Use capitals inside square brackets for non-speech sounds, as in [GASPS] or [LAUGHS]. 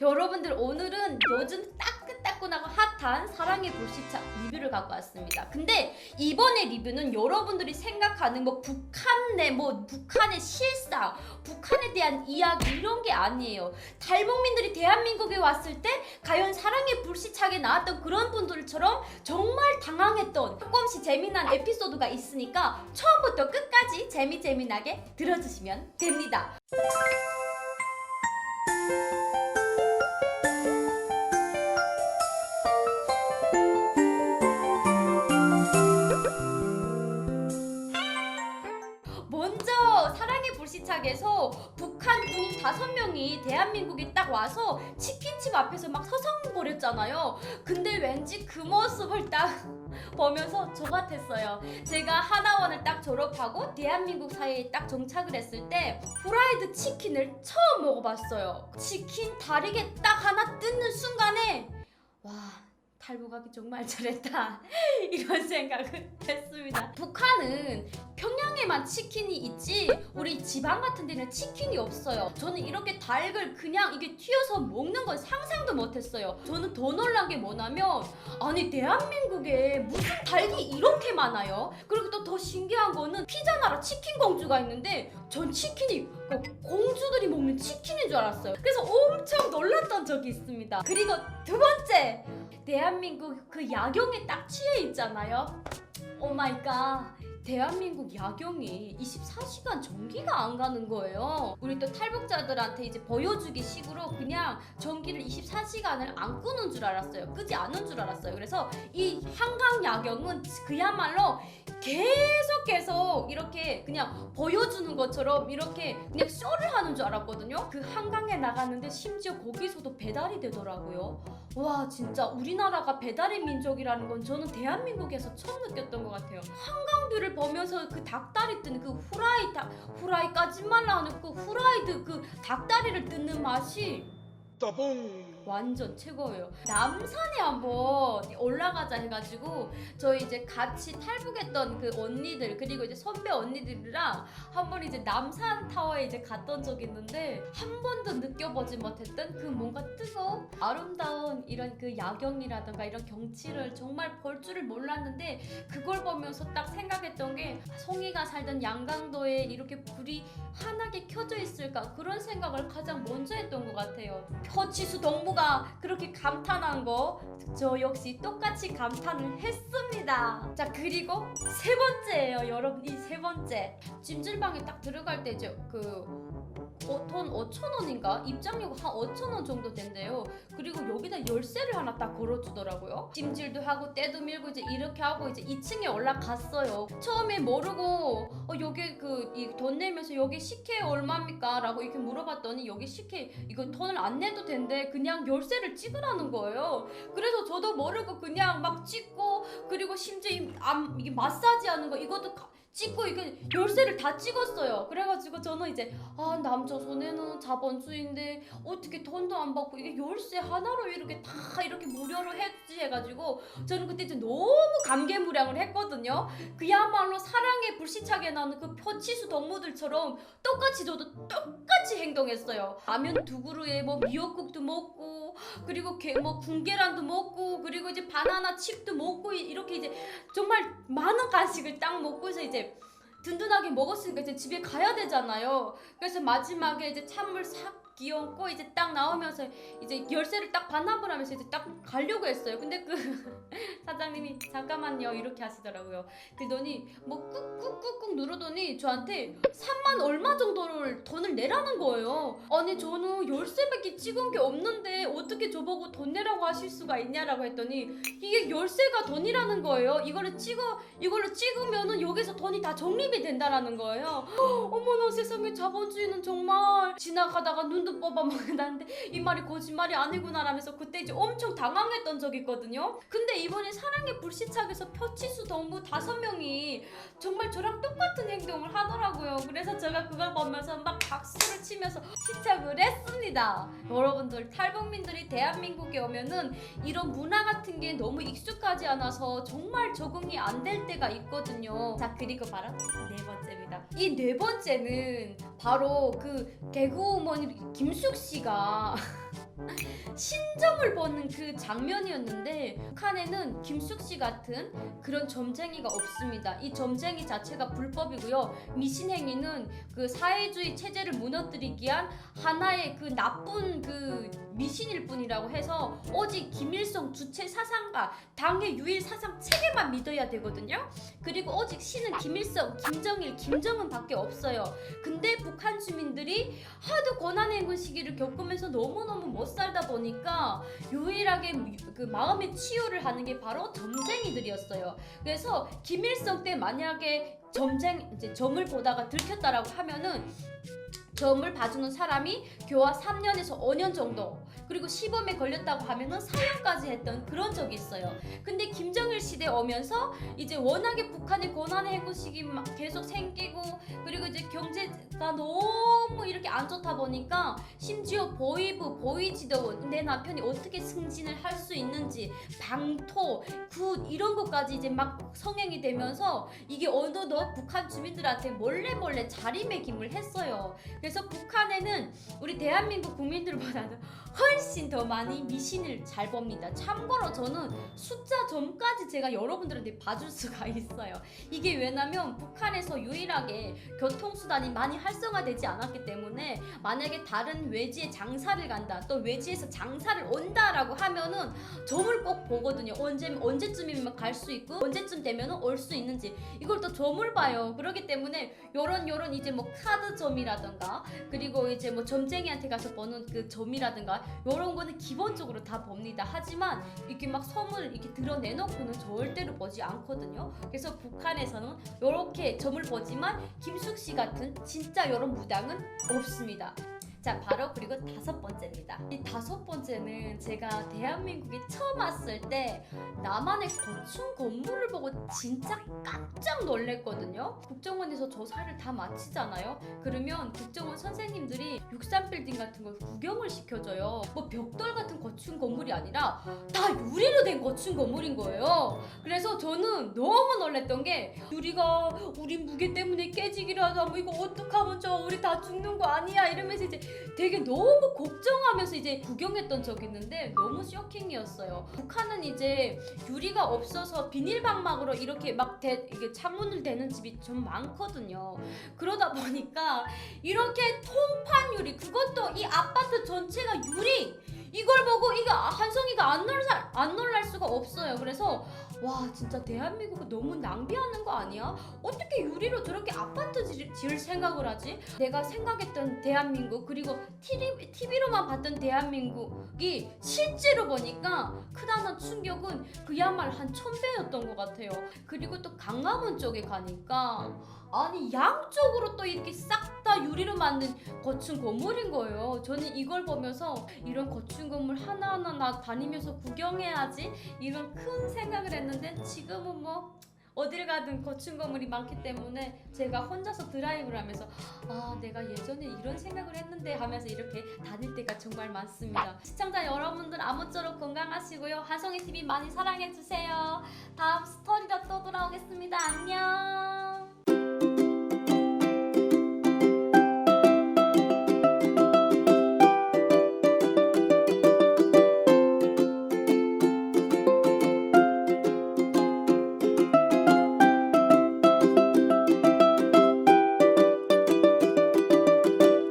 여러분들 오늘은 요즘 따끈따끈하고 핫한 사랑의 불시착 리뷰를 갖고 왔습니다. 근데 이번에 리뷰는 여러분들이 생각하는 뭐 북한 내뭐 북한의 실상, 북한에 대한 이야기 이런 게 아니에요. 탈북민들이 대한민국에 왔을 때 과연 사랑의 불시착에 나왔던 그런 분들처럼 정말 당황했던 조금씩 재미난 에피소드가 있으니까 처음부터 끝까지 재미재미나게 들어주시면 됩니다. 다섯 명이 대한민국에 딱 와서 치킨집 앞에서 막 서성거렸잖아요. 근데 왠지 그 모습을 딱 [LAUGHS] 보면서 저 같았어요. 제가 하나원을 딱 졸업하고 대한민국 사회에 딱 정착을 했을 때 프라이드 치킨을 처음 먹어봤어요. 치킨 다리게 딱 하나 뜯는 순간에 와 탈북하기 정말 잘했다 [LAUGHS] 이런 생각을 했습니다. 북한은 평양에만 치킨이 있지 우리 지방 같은 데는 치킨이 없어요. 저는 이렇게 닭을 그냥 이게 튀어서 먹는 건 상상도 못했어요. 저는 더 놀란 게 뭐냐면 아니 대한민국에 무슨 닭이 이렇게 많아요? 그리고 또 더 신기한 거는 피자 나라 치킨 공주가 있는데 전 치킨이 그 공주들이 먹는 치킨인 줄 알았어요. 그래서 엄청 놀랐던 적이 있습니다. 그리고 두 번째 대한민국 그 야경에 딱 취해 있잖아요. 오 마이 갓. 대한민국 야경이 24시간 전기가 안 가는 거예요. 우리 또 탈북자들한테 이제 보여주기 식으로 그냥 전기를 24시간을 안 끄는 줄 알았어요. 끄지 않은 줄 알았어요. 그래서 이 한강 야경은 그야말로 계속 계속 이렇게 그냥 보여주는 것처럼 이렇게 그냥 쇼를 하는 줄 알았거든요. 그 한강에 나갔는데 심지어 거기서도 배달이 되더라고요. 와 진짜 우리나라가 배달의 민족이라는 건 저는 대한민국에서 처음 느꼈던 것 같아요. 한강뷰를 보면서 그 닭다리 뜯는 그 후라이 닭 후라이까지만 나오는 그 후라이드 그 닭다리를 뜯는 맛이 따봉 완전 최고예요. 남산에 한번 올라가자 해가지고 저희 이제 같이 탈북했던 그 언니들 그리고 이제 선배 언니들이랑 한 번 이제 남산 타워에 이제 갔던 적이 있는데 한 번도 느껴보지 못했던 그 뭔가 뜨거운 아름다운 이런 그 야경이라든가 이런 경치를 정말 볼 줄을 몰랐는데 그걸 보면서 딱 생각했던 게 송이가 살던 양강도에 이렇게 불이 환하게 켜져 있을까 그런 생각을 가장 먼저 했던 것 같아요. 표치수 동무가 그렇게 감탄한 거 저 역시 똑같이 감탄을 했습니다. 자 그리고 세 번째예요, 여러분 이 세 번째 찜질방에 딱 들어갈 때 이제 그 어, 돈 5천 원인가 입장료가 한 5천 원 정도 된대요. 그리고 여기다 열쇠를 하나 딱 걸어주더라고요. 찜질도 하고 때도 밀고 이제 이렇게 하고 이제 2층에 올라갔어요. 처음에 모르고 어 여기 그이돈 내면서 여기 식혜 얼마입니까?라고 이렇게 물어봤더니 여기 식혜 이거 돈을 안 내도 된대 그냥 열쇠를 찍으라는 거예요. 그래서 저도 모르고 그냥 막 찍고 그리고 심지어 이, 암, 이게 마사지 하는 거 이것도 가- 찍고 이게 열쇠를 다 찍었어요. 그래가지고 저는 이제 아 남자 손에는 자본주의인데 어떻게 돈도 안 받고 이게 열쇠 하나로 이렇게 다 이렇게 무료로 했지 해가지고 저는 그때 이제 너무 감개무량을 했거든요. 그야말로 사랑의 불시착에 나오는 그 표치수 동무들처럼 똑같이 저도 똑같이 행동했어요. 라면 두 그루에 뭐 미역국도 먹고 그리고 게, 뭐 군계란도 먹고 그리고 이제 바나나 칩도 먹고 이- 이렇게 이제 정말 많은 간식을 딱 먹고서 이제 든든하게 먹었으니까 이제 집에 가야 되잖아요. 그래서 마지막에 이제 찬물 싹 기얹고 이제 딱 나오면서 이제 열쇠를 딱 반납을 하면서 이제 딱 가려고 했어요. 근데 그 [LAUGHS] 사장님이 잠깐만요 이렇게 하시더라고요. 그러더니 뭐 꾹꾹꾹꾹 누르더니 저한테 3만 얼마 정도를 돈을 내라는 거예요. 아니 저는 열쇠밖에 찍은 게 없는데 어떻게 저보고 돈 내라고 하실 수가 있냐라고 했더니 이게 열쇠가 돈이라는 거예요. 이거를 찍어 이걸로 찍으면은 여기서 돈이 다 적립이 된다라는 거예요. [GASPS] 어머나 세상에 자본주의는 정말 지나가다가 눈도 뽑아 먹는다는데 이 말이 거짓말이 아니구나라면서 그때 이제 엄청 당황했던 적이 있거든요. 근데 이번에 사랑의 불시착에서 표치수 동무 다섯 명이 정말 저랑 똑같은 행동을 하더라고요. 그래서 제가 그걸 보면서 막 박수를 치면서 시착을 했습니다. 여러분들 탈북민들이 대한민국에 오면은 이런 문화 같은 게 너무 익숙하지 않아서 정말 적응이 안 될 때가 있거든요. 자 그리고 바로 네 번째입니다. 이 네 번째는 바로 그 개그우먼 김숙 씨가 채점을 보는 그 장면이었는데 북한에는 김숙 씨 같은 그런 점쟁이가 없습니다. 이 점쟁이 자체가 불법이고요. 미신 행위는 그 사회주의 체제를 무너뜨리기 위한 하나의 그 나쁜 그 미신일 뿐이라고 해서 오직 김일성 주체 사상과 당의 유일 사상 체계만 믿어야 되거든요. 그리고 오직 신은 김일성, 김정일, 김정은밖에 없어요. 근데 북한 주민들이 하도 고난의 시기를 겪으면서 너무너무 못 살다 보니까 유일하게 그 마음의 치유를 하는 게 바로 점쟁이들이었어요. 그래서 김일성 때 만약에 점쟁 이제 점을 보다가 들켰다라고 하면은 점을 봐주는 사람이 교화 3년에서 5년 정도 그리고 시범에 걸렸다고 하면은 사형까지 했던 그런 적이 있어요. 근데 김정일 시대 오면서 이제 워낙에 북한의 고난의 막 계속 생기고 그리고 이제 경제가 너무 이렇게 안 좋다 보니까 심지어 보위부 보위지도원 내 남편이 어떻게 승진을 할 수 있는지 방토 굿 이런 것까지 이제 막 성행이 되면서 이게 어느덧 북한 주민들한테 몰래 몰래 자리매김을 했어요. 그래서 북한에는 우리 대한민국 국민들보다는 훨씬 더 많이 미신을 잘 봅니다. 참고로 저는 숫자 점까지 제가 여러분들한테 봐줄 수가 있어요. 이게 왜냐면 북한에서 유일하게 교통수단이 많이 활성화되지 않았기 때문에 만약에 다른 외지에 장사를 간다 또 외지에서 장사를 온다라고 하면은 점을 꼭 보거든요. 언제 언제쯤이면 갈 수 있고 언제쯤 되면은 올수 있는지 이걸 또 점을 봐요. 그렇기 때문에 요런 요런 이제 뭐 카드 점이라든가 그리고 이제 뭐 점쟁이한테 가서 보는 그 점이라든가 요런 거는 기본적으로 다 봅니다. 하지만 이렇게 막 섬을 이렇게 드러내놓고는 절대로 보지 않거든요. 그래서 북한에서는 요렇게 점을 보지만 김숙 씨 같은 진짜 요런 무당은 없습니다. 자, 바로 그리고 다섯 번째입니다. 이 다섯 번째는 제가 대한민국에 처음 왔을 때 나만의 고층 건물을 보고 진짜 깜짝 놀랐거든요. 국정원에서 조사를 다 마치잖아요. 그러면 국정원 선생님들이 63빌딩 같은 걸 구경을 시켜줘요. 뭐 벽돌 같은 고층 건물이 아니라 다 유리로 된 고층 건물인 거예요. 그래서 저는 너무 놀랐던 게 유리가 우리 무게 때문에 깨지기라도 하고 이거 어떡하면 저 우리 다 죽는 거 아니야 이러면서 이제 되게 너무 걱정하면서 이제 구경했던 적이 있는데 너무 쇼킹이었어요. 북한은 이제 유리가 없어서 비닐방막으로 이렇게 막 대, 이게 창문을 대는 집이 좀 많거든요. 그러다 보니까 이렇게 통판 유리 그것도 이 아파트 전체가 유리 이걸 보고 이거 한성이가 안 놀랄 안 놀랄 수가 없어요. 그래서 와 진짜 대한민국은 너무 낭비하는 거 아니야? 어떻게 유리로 저렇게 아파트 지- 지을 생각을 하지? 내가 생각했던 대한민국 그리고 TV, TV로만 봤던 대한민국이 실제로 보니까 크다는 충격은 그야말로 한 천배였던 것 같아요. 그리고 또 강화문 쪽에 가니까 아니 양쪽으로 또 이렇게 싹 다 유리로 만든 거층 건물인 거예요. 저는 이걸 보면서 이런 거층 건물 하나하나 나 다니면서 구경해야지 이런 큰 생각을 했는데 지금은 뭐 어딜 가든 거층 건물이 많기 때문에 제가 혼자서 드라이브를 하면서 아 내가 예전에 이런 생각을 했는데 하면서 이렇게 다닐 때가 정말 많습니다. 시청자 여러분들 아무쪼록 건강하시고요. 하성이 TV 많이 사랑해 주세요. 다음 스토리로 또 돌아오겠습니다. 안녕.